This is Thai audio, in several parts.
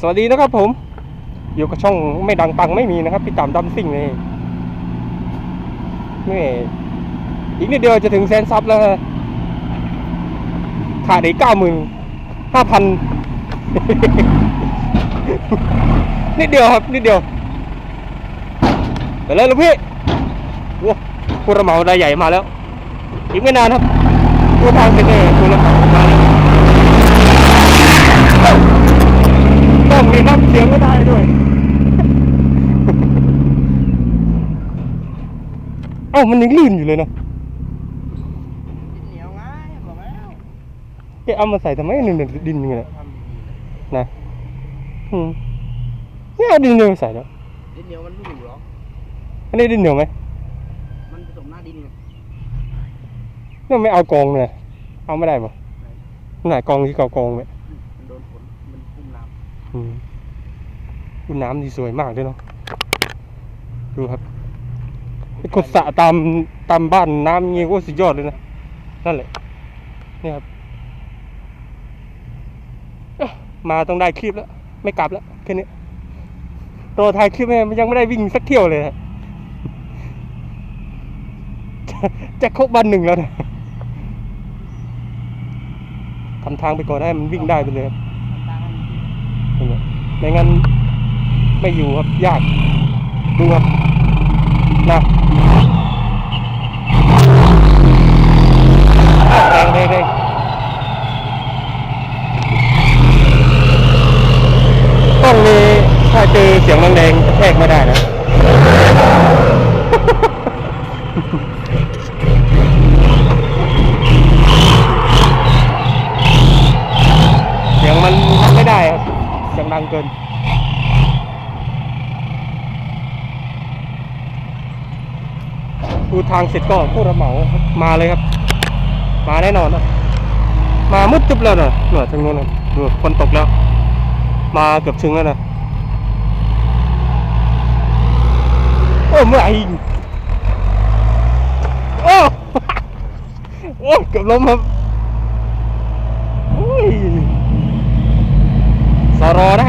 สวัสดีนะครับผม อยู่กับช่องไม่ดังปังไม่มีนะครับ พี่ตามดำซิ่งเลยนี่อีกนิดเดียวจะถึงแสนซับแล้วขาดอีกเก้าหมื่นห้าพันนิดเดียวครับ นิดเดียวไปเลยลูกพี่โว้ผู้รับเหมารายใหญ่มาแล้ว อีกไม่นานครับผู้ทางเป็นเองผู้รับเหมามาแล้ว ต้องมีน้ำเสียงไม่ได้ด้วย เอ้ามันยังลื่นอยู่เลยนะเหนียวไงบอกแล้วแกเอามาใส่ทำไมหนึ่งดินอย่างเงี้ยทำดีนะอืมเนี่ยเอาดินเหนียวมาใส่แล้วๆดินเหนียวมันไม่อยู่หรอกอันนี้ดินเหนียวไหมมันผสมหน้าดินไงเนี่ยไม่เอากองเลยเอาไม่ได้ปะไหนกองที่เกากองไหมมันโดนฝนมันพุ่มน้อืมคุณน้ำดีสวยมากเลยเนาะดูครับ ไอ้กดสระตามตามบ้านน้ำเงี้ยก็สุดยอดเลยนะ นั่นแหละ นี่ครับเอ้ามาต้องได้คลิปแล้ว ไม่กลับแล้วแค่นี้รอถ่ายคลิปแม่มันยังไม่ได้วิ่งสักเที่ยวเลยฮะจะจะครบวันหนึ่งแล้วนะทำทางไปก่อนให้มันวิ่งได้ไปเลยครับำตามันนั่นแหละไม่งั้นไม่อยู่ครับยากดูครับ นะแรงแรงแรงต้องมีถ้าเจอเสียงแรงๆกระแทกไม่ได้นะเสียงมันรับไม่ได้ครับเสียงดังเกิน ดูทางเสร็จก็ผู้รับเหมามาเลยครับ มาแน่นอนนะมามืดจุบแล้วนะเหนือทางโน้นนะดูฝนตกแล้ว มาเกือบถึงแล้วนะโอ้เมื่อไหร่โอ้โอ้เกือบล้มครับโอ้ยสรอนะ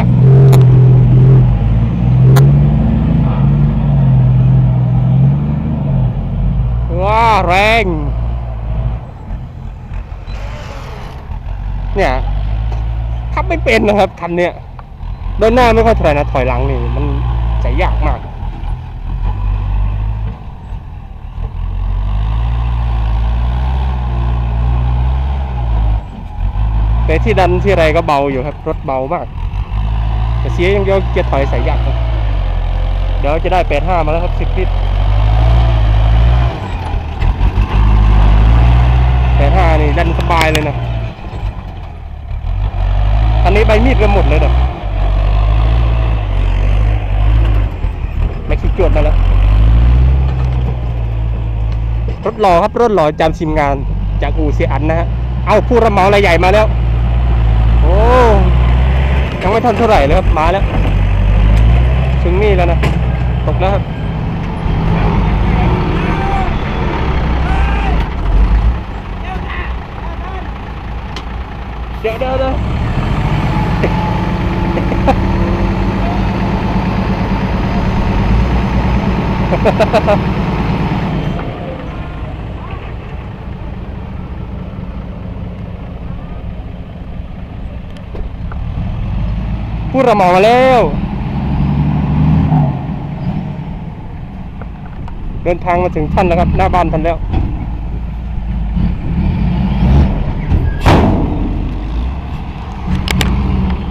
แรง เนี่ยขับไม่เป็นนะครับคันเนี้ยเดินหน้าไม่ค่อยถอยนะถอยหลังนี่มันใจยากมากแต่ที่ดันที่ไรก็เบาอยู่ครับ รถเบามาก แต่เสียยังเดียวเกียร์ถอยใส่ยากเดี๋ยวจะได้แปดห้ามาแล้วครับสิบลิตร แต่ห้านี่ดันสบาย เลยนะ อันนี้ใบมีดกันหมดเลยเด้อแม็กซิจวดมาแล้ว รถหล่อครับ รถหล่อจำชิมงานจากอู่เสียอันนะฮะ เอาผู้รับเหมารายใหญ่มาแล้ว โอ้ยังไม่ทันเท่าไหร่เลยครับ มาแล้ว ถึงนี่แล้วนะ ตกแล้วครับ เดี๋ยวเดี๋ยวเดี๋ยวพูดระหมามาแล้วเดินทางมาถึงท่านแล้วครับ หน้าบ้านท่านแล้ว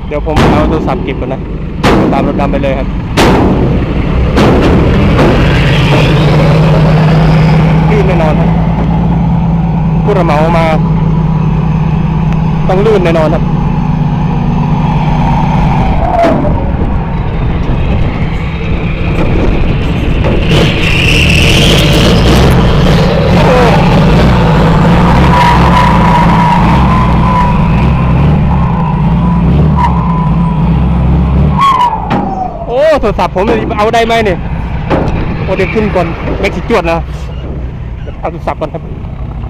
เดี๋ยวผมเอาโทรศัพท์เก็บก่อนนะ ตามรถดำไปเลยครับ ลื่นแน่นอนครับผู้ระเหมามา ต้องลื่นแน่นอนครับ โทรศัพท์ผมเอาได้ไหมเนี่ยโอเดี๋ยวขึ้นก่อนแม็กซิจวดนะเดี๋ยวเอาโทรศัพท์ก่อนครับ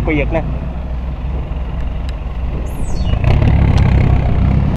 เปียกนะ